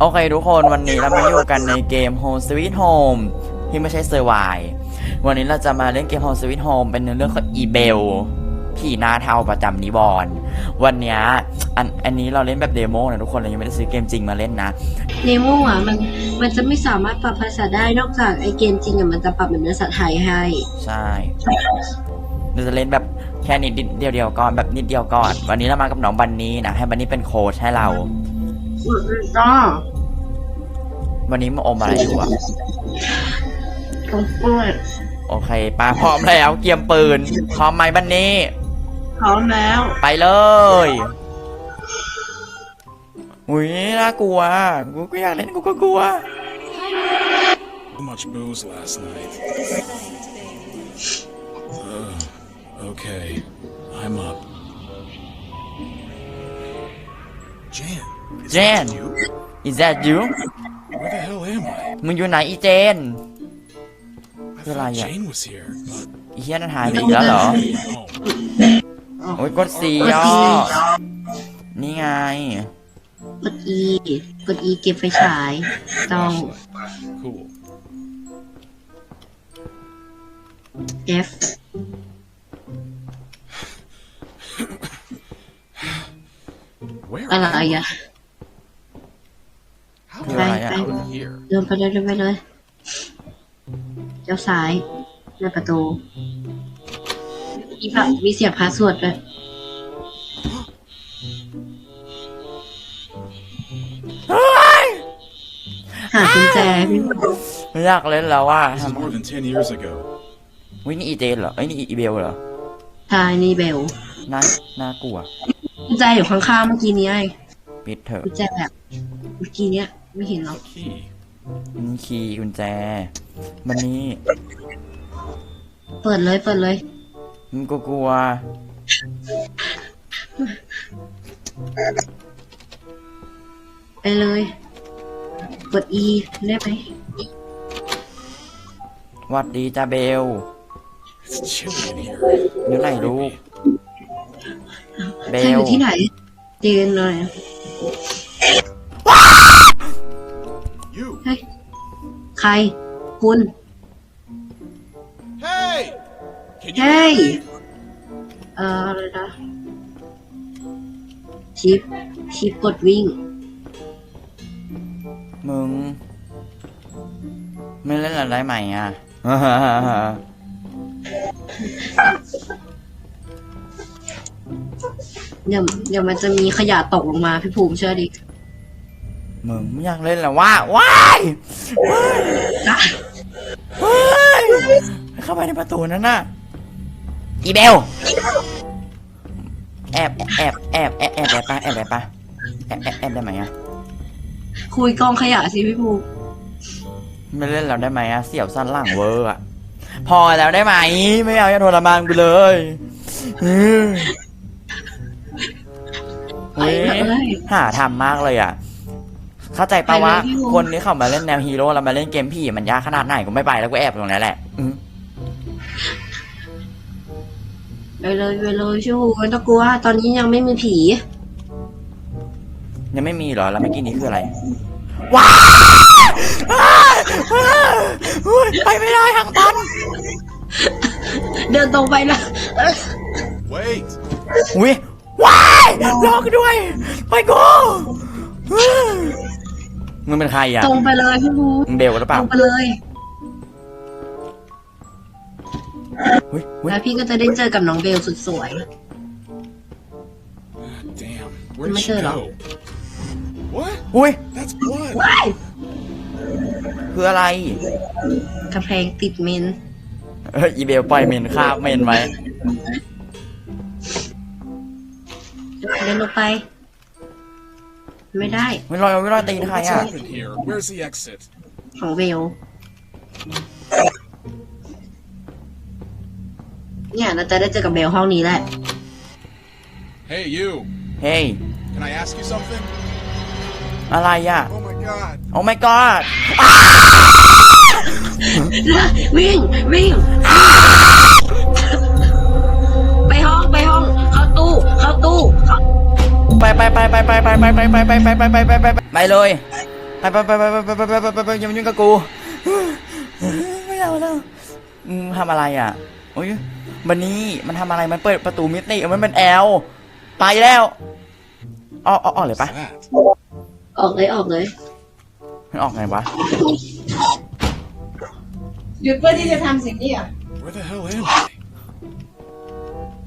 โอเคทุกคนวันนี้เรามาอยู่กันในเกม Home Sweet Home ที่ไม่ใช่เซอร์ไววันนี้เราจะมาเล่นเกม Home Sweet Home เป็นเรื่องของอีเบลผีหน้าเทาประจำนิวรณ์วันเนี้ยอันอันนี้เราเล่นแบบเดโมนะทุกคนเรายังไม่ได้ซื้อเกมจริงมาเล่นนะเนโมอะมันมันจะไม่สามารถปรับภาษาได้นอกจากไอเกมจริงอะมันจะปรับเป็นภาษาไทยให้ใช่เราจะเล่นแบบแค่นิดเดียวเดียวๆก่อนแบบนิดเดียวก่อน วันนี้เรามากับน้องบันนี่นะให้บันนี่เป็นโค้ชให้เรา ก็วันนี้มาอมอะไรอยู่อะตรงกล้วยโอเคปาพร้อมแล้วเกียมปืน พร้อมไหมบันนี่พร้อมแล้ว ไปเลย อุ้ยน่ากลัว กูก็อยากเล่นกูก็กลัว Too much booze last night. Uh, okay, I'm up. Jan, is Jan. that you? is that you Where the hell am I? มึงอยู่ไหนอีเจน I Good thought idea. Jane was here, but อีเฮียนั่นหายไปอีกแล้วเหรอ home. โอ้ยกดสีย่อ นี่ไง กด E กด E เก็บไฟฉายต้อง Cool. F Where อะไร am I? อ่ะ How คือ did อะไร I อะ get out of here? เดินไปเลยเดินไปเลย เจ้าซ้ายหน้าประตูมีพระมีเสียงพาสวดด้วยหากุญแจพี่ไม่อยากเล่นแล้วว่า This is more than 10 years ago. วินี่อีเจนเหรอเอ้ยนี่อีเบลเหรอทายนี่เบลน่าน่ากลัวกุญแจอยู่ข้างๆเมื่อกี้นี้ไงปิดเถอะกุญแจแบบเมื่อกี้เนี้ย ไม่เห็นหรอก Key. นี่คีย์กุญแจ มันนี่เปิดเลยเปิดเลยมึงก็กลัว ไปเลยกด E ได้ไหมหวัดดีจ้าเบล It's chilly in here. อยู่ไหนลูก เบเธออล ยู่ที่ไหนเจนเลย You. เฮ้ยใคร คุณ Hey! Can you เฮ้ย hear me? เอ่ออะไรนะชิปชิปกดวิ่ง มึง ไม่เล่นอะไรใหม่อะ เดี๋ยวเดี๋ยวมันจะมีขยะตกลงมาพี่ภูมิเชื่อดิ มึงไม่อยากเล่นแล้วว่าว้ายว้ายเข้าไปในประตูนั้นน่ะอีเบลแอบแอบแอบแอบแอบได้ปะแอบได้ปะแอบแอบแอบได้ไหมอะคุยกองขยะสิพี่ภูมิไม่เล่นแล้วได้ไหมอะเสียวสั้นหลังเวอร์อะพอแล้วได้ไหม ไม่เอาอย่าทรมานกูเลยอืมไปเฮ้ยเลยหาทำมากเลยอะ เข้าใจปะไปเลยว่าพี่วงคนที่เข้ามาเล่นแนวฮีโร่แล้วมาเล่นเกมผีมันยากขนาดไหนกูไม่ไปแล้วกูแอบตรงนั้นแหละอืมไปเลยไปเลยพี่ภูมิไม่ต้องกลัว ตอนนี้ยังไม่มีผี ยังไม่มีเหรอแล้วเมื่อกี้นี้คืออะไรว้ายว้ายว้ายอุ๊ยไปไม่ได้ทางตันเดินตรงไปนะเอ้ย Wait! อุ้ยว้ายรอกูด้วย ไปกู มึงเป็นใครอะตรงไปเลยพี่ภูมิมึงเบลหรือเปตล่ารงไปเลยเฮ้ยเฮ้ยแล้วพี่ก็จะได้เจอกับน้องเบลสุดสวย Damn, where did Am I she good? go? What? อุ้ย That's blood. ว้ายคืออะไร กระแพงติดเมนเฮ้ยอีเบลปล่อยเมนคาบเมนไว้เดินลงไป ไม่ได้ไม่รอยไม่รอยตีนใคร What's อะ happened here? Where's the exit? ของเบลเนี่ยเราจะได้เจอกับเบลห้องนี้แหละ Hey, you. เฮ้ย Can I ask you something? อะไรอะ Oh my god. โอ้ my god วิ่งวิ่ง เข้าตู้เข้าไปไปไปไปไปไปไปไปไปไปไปไปไปไปไปไปเลยไปไปไปไปไปไปไปไปไปไปอย่ามายุ่งกับกูไม่เอาแล้วทำอะไรอะโอ้ยวันนี้มันทำอะไรมันเปิดประตูมิติมันเป็นแอลไปแล้วออกออกเลยปะออกเลยออกเลยมันออกไงวะหยุดเพื่อที่จะทำสิ่งนี้อะ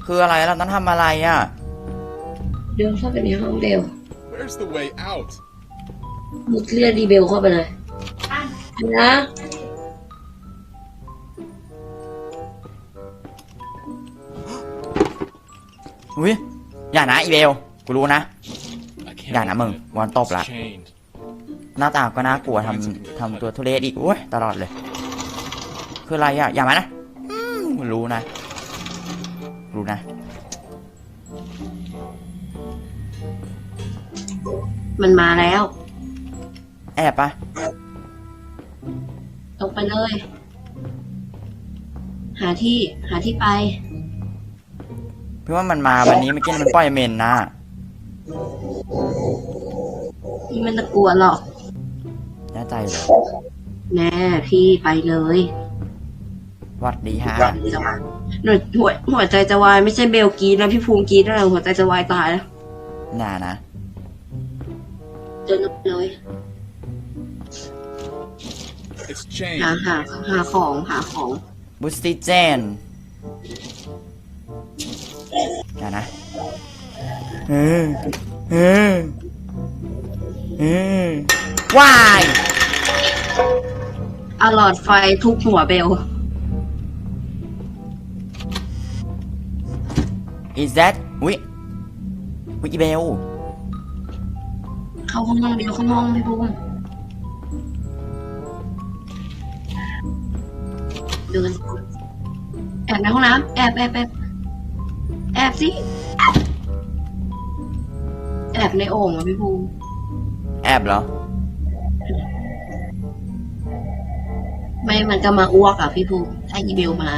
คืออะไรเราต้องทำอะไรอะ ดินเข้าไปในห้องเบล Where's the way out? มุดเรียกดีเบลเข้าไปเลยนะอุ้ยอย่านะอีเบลกูรู้นะ I can't. อย่านะมึง open it. วันตบละ It's chained. หน้าตาก็น่ากลัวทำทำตัวทุเรศอีกโอ้ยตลอดเลย คืออะไรอะอย่ามานะอืมรู้นะ รู้นะ มันมาแล้ว แอบปะตรงไปเลย หาที่หาที่ไปพี่ว่ามันมาวันนี้เมื่อกี้มันปล่อยเมนนะพี่ไมันตะกลัวหรอกแน่ใจเลยแน่พี่ไปเลยหวัดดีฮะหนูหัวหัวใจจะวายไม่ใช่เบลกรีดนะพี่ภูมิกรีดนะหัวใจจะวายตายแล้ว น่านะ เดินเลย It's หา chained. หาหาของหาของบุสติเจนอย่านะเออเออเออวายเอาหลอดไฟทุบหัวเบล is that วิวิอีเบล เข้าห้องเบลเข้าห้องพี่ภูมิเดินแอบในห้องน้ำแอบแอบแอบแอบสิแอบในโอ่งอะพี่ภูมิแอบเหรอ ไม่มันก็มาอ้วกอะพี่ภูมิถ้าอีเบลมา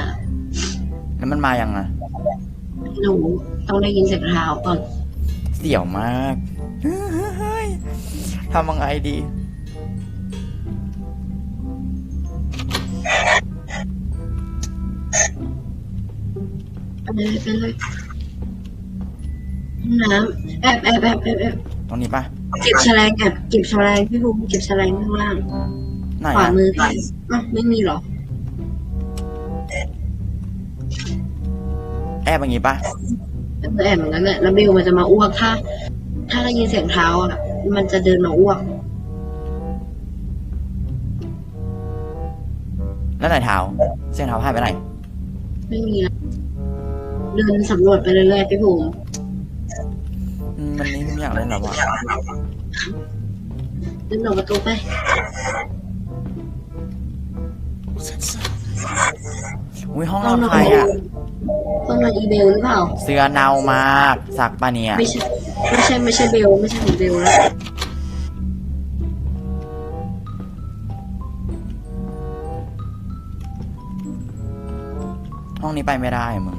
แล้วมันมายังไงหนูต้องได้ยินเสียงเท้าก่อน เสี่ยวมากเฮ้ย ทำยังไงดี ไปเลยไปเลยห้องน้ำแอบแอบแอบแอบแอบตรงนี้ปะเก็บแฉลงแอบเก็บแฉลงพี่ภูมิเก็บแฉลงข้างล่างไหนขวาอะมือก่อนอะไม่มีหรอแอบอย่างงี้ปะเออแอบเหมือนกันแหละแล้วเบลมันจะมาอ้วกถ้า ถ้าได้ยินเสียงเท้าอะ มันจะเดินมาอ้วกแล้วไหนเท้าเสียงเท้าหายไปไหนไม่มีแล้วเดินสำรวจไปเรื่อยๆพี่ภูมิอืมวันนี้ไม่อยากเล่นแล้ววะเดินออกประตูไป What's that sound? อุ้ยห้องนอนใครอะต้องนอนอีเบลหรือเปล่า เสื้อเน่ามากสักปะเนี่ย ไม่ใช่ ไม่ใช่ไม่ใช่เบลไม่ใช่ของเบลแล้วห้องนี้ไปไม่ได้อะมึง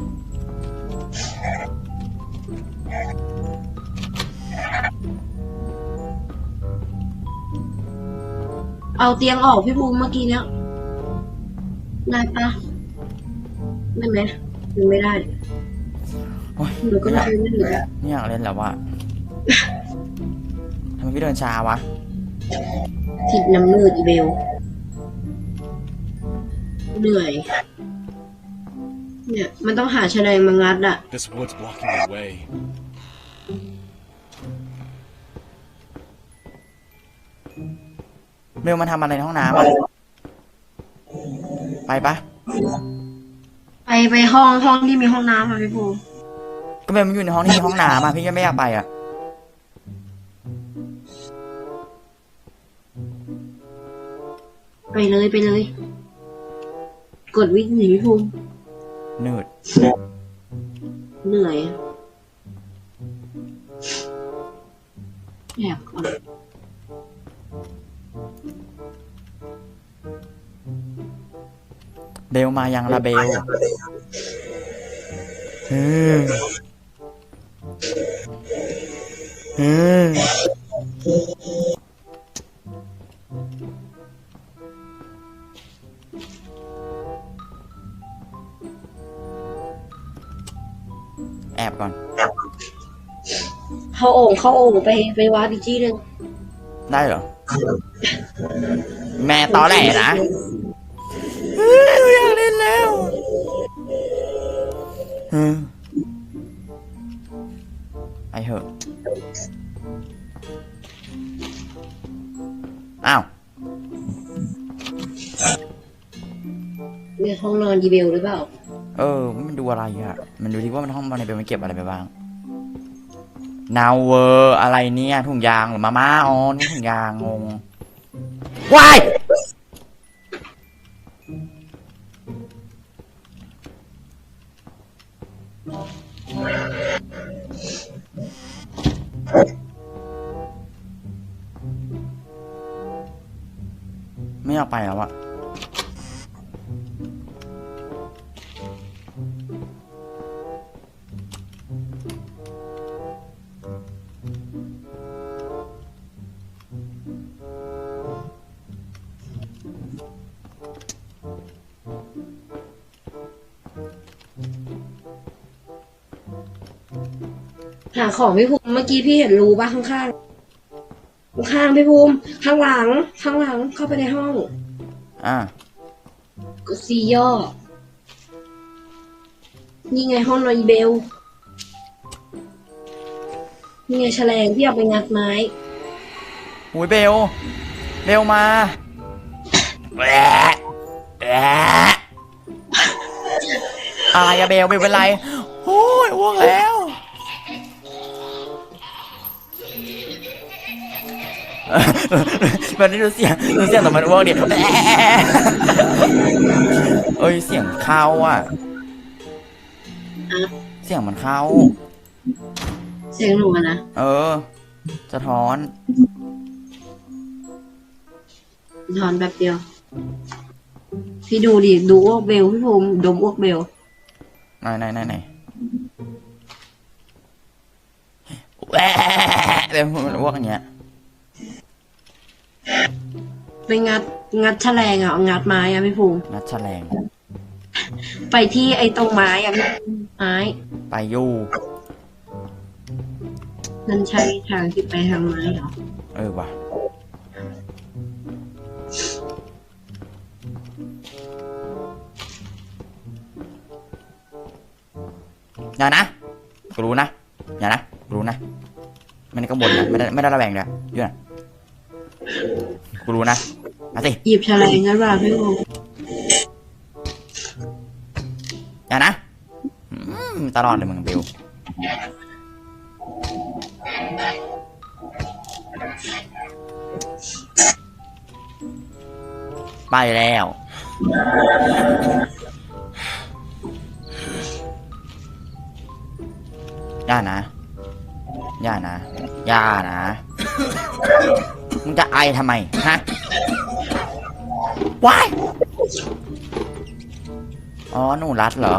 เอาเตียงออกพี่ภูมิเมื่อกี้เนี้ยได้ปะได้ไหมหรือไม่ได้โอ้ยหรือก็ไม่อไม่ยากได้ไม่เหลือไม่อยากเล่นแล้ววะ ทำไมพี่เดินช้าวะ ทิดน้ำมืดอีเบลเหนื่อย เนี่ย มันต้องหาชะแนงมางัดอะ This wood's blocking the way. เบลมันทำอะไรในห้องน้ำอะไปปะไปไปห้องห้องที่มีห้องน้ำอะพี่ภูก็เบลมันอยู่ในห้องที่มีห้องน้ำอะพี่ก็ไม่อยากไปอะ ไปเลยไปเลย กดวิ่งหนีพี่ภูมิหนืดเหนื่อยแอบก่อนเบลมายังละเบลเออเออ เข้าโอ่งเข้าโอ่งไปไปวาร์ปอีกที่หนึ่งได้เหรอ แม่ตอแหลนะเฮ้ยอยากเล่นแล้วเออไปเถอะอ้าว เนี่ยห้องนอนยีเบลหรือเปล่า เออ มันดูอะไรอะมันดูที่ว่ามันห้องมันในเป็นมันเก็บอะไรไปบ้าง นาวเวอร์อะไรเนี่ยถุงยางหรือมาม่าอ๋อนี่ถุงยางงงวายไม่อยากไปแล้วอะ หาของพี่ภูมิเมื่อกี้พี่เห็นรูป่ะข้างข้างๆ ข้างๆพี่ภูมิ ข้างหลัง ข้างหลังเข้าไปในห้องอ่า กดซีย่อ นี่ไงห้องนอนอีเบล นี่ไงแฉลงที่เอาไปงัดไม้หุยเบล เบลมาแหะแหะอะไรอะเบลเบลเป็นไรโอ้ยอ้วกแล้ว แบบนี้ดูเสียงดูเสียงแต่มันอ้วกดิแหะเอ้ยเสียงเข้าอะ เสียงมันเข้า เสียงหนูอะนะ เออสะท้อนถอนแบบเดียว พี่ดูดิ ดูอ้วกเบลพี่ภูมิดมอ้วกเบลไหนไหนไหนไหนแหวะเดี๋ยวมันอ้วกอย่างเงี้ย ไปงัดงัดแฉลงอะเอางัดไม้อะพี่ภูมินัดแฉลง ไปที่ไอ้ตรงไม้อะพี่ภูมิไม้ ไปอยู่นั่นใช่ทางที่ไปทางไม้เหรอเออว่ะ อย่านะกูรู้นะ อย่านะกูรู้นะ ไม่ได้กังวลนะไม่ได้ไม่ได้ระแวงเลยอยู่นะ กูรู้นะมาสิหยิบแฉลงกันป่ะพี่ภูมิอย่านะอืมตลอดเลยมึงบิวไปแล้วอย่านะอย่านะอย่านะมึง จะไอทำไม ฮะว้ายอ๋อหนูรัดเหรอ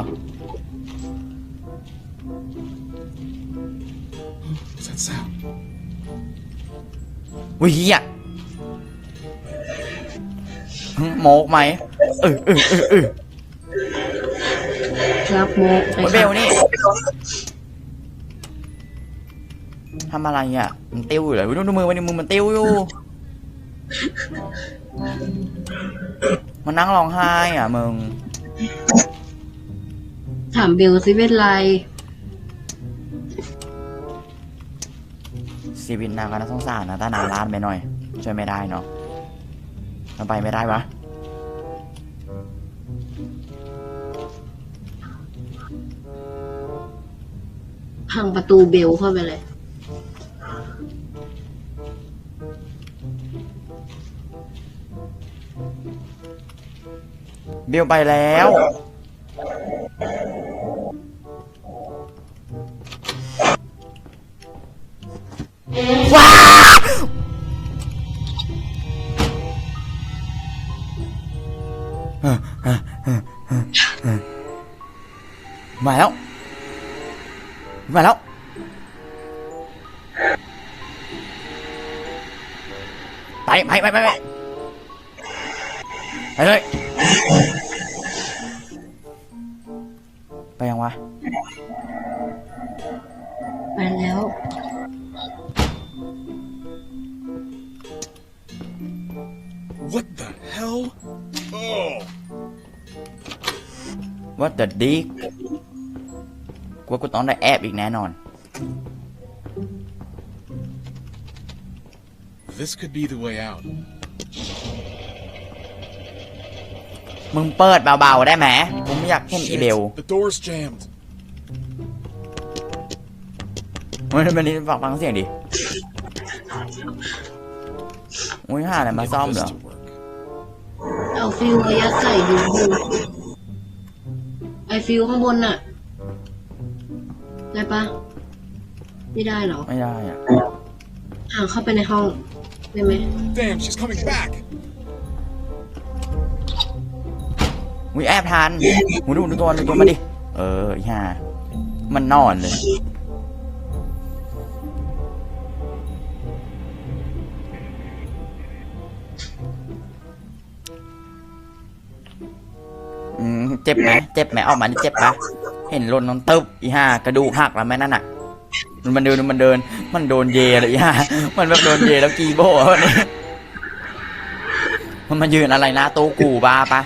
What's that sound? วิเฮียหึโมกไหมเออเออเออเออครับโมกไปโอ้ยเบครัลบนี่ทำอะไรอะ มันติ้วอยู่เลยดูดูมือมันดิมือมันติ้วอยู่ มันนั่งร้องไห้อะมึง ถามเบลซิเป็นไรชีวิตนางก็น่าสงสารนะตานาล้านไปหน่อย ช่วยไม่ได้เนาะทำไปไม่ได้วะ พังประตูเบลเข้าไปเลย เบลไปแล้ว ว้ามาแล้ว มาแล้ว ไปไปไปไปไปไปเลย ว่าแต่ดิกกลัวกูต้องได้แอบอีกแน่นอน This could be the way out. มึงเปิดเบาๆได้ไหมผมไม่อยากเห็นอี Shit, เบล The door's jammed. มันมันนี่ฟังฟังเสียงดิ อุ้ยหาอะไรมา Get ซ่อม this เหรอ to work. เอาฟิวระยะใส่ดูดูไอฟิวข้างบนน่ะได้ปะไม่ได้เหรอไม่ได้อะห่างเข้าไปในห้องได้ไหม Damn, she's coming back. อุ้ยแอบทันหูดูดูตัวดูตัวมาดิ เอออีห่ามันนอนเลย เจ็บไหมเจ็บไหมออกมานี่เจ็บปะเห็นลนน้องตึบอีห่ากระดูกหักแล้วไหมนั่นน่ะมันเดินมันเดิน มันโดนเยเลยอีห่ามันแบบโดนเยแล้วกีโบ้อะวันนี้มันมายืนอะไรนะตู้กูบ้าปะ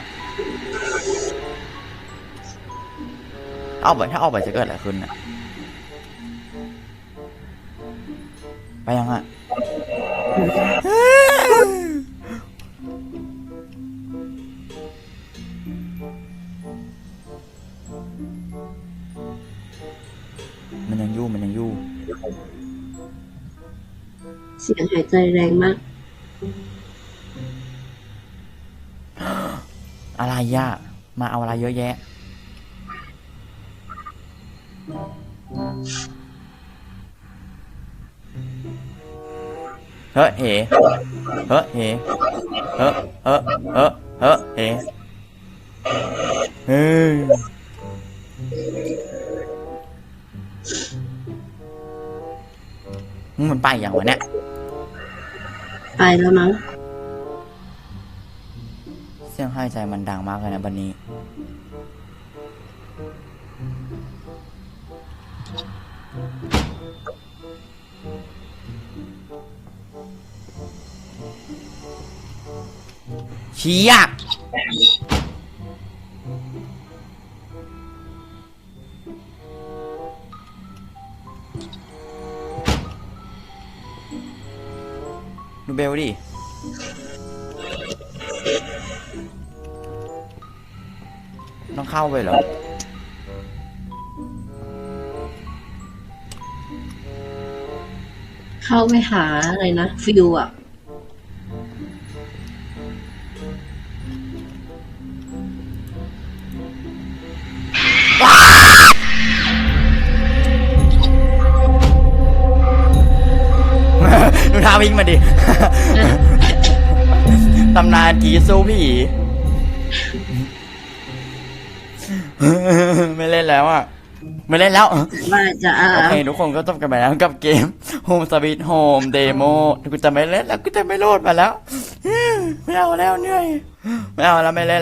เอาไปถ้าเอาไปจะเกิดอะไรขึ้นน่ะไปยังอะ มันยังอยู่มันยังอยู่เสียงหายใจแรงมาก อะไรย่ะมาเอาอะไรเยอะแยะ เฮ้ยเฮ้เฮ้ยเฮ้เฮ้เฮ้เฮ้เฮ้เฮ้เฮ้ มึงมันไปอย่างวะเนี่ย ไปแล้วมั้งเสียงหายใจมันดังมากเลยนะบันนี้เชี้ยดู เข้าไปเหรอ เข้าไปหาอะไรนะ ฟิวอะดูท่าวิ่งมาดิ ตำนานผีสู้ผี ไม่เล่นแล้วอะ ไม่เล่นแล้ว ว่าจะอ่าโอเคทุกคนก็จบกันไปแล้วกับเกม Home Sweet Home Demo กูจะไม่เล่นแล้วกูจะไม่โหลดมาแล้ว ไม่เอาแล้วเหนื่อย ไม่เอาแล้วไม่เล่น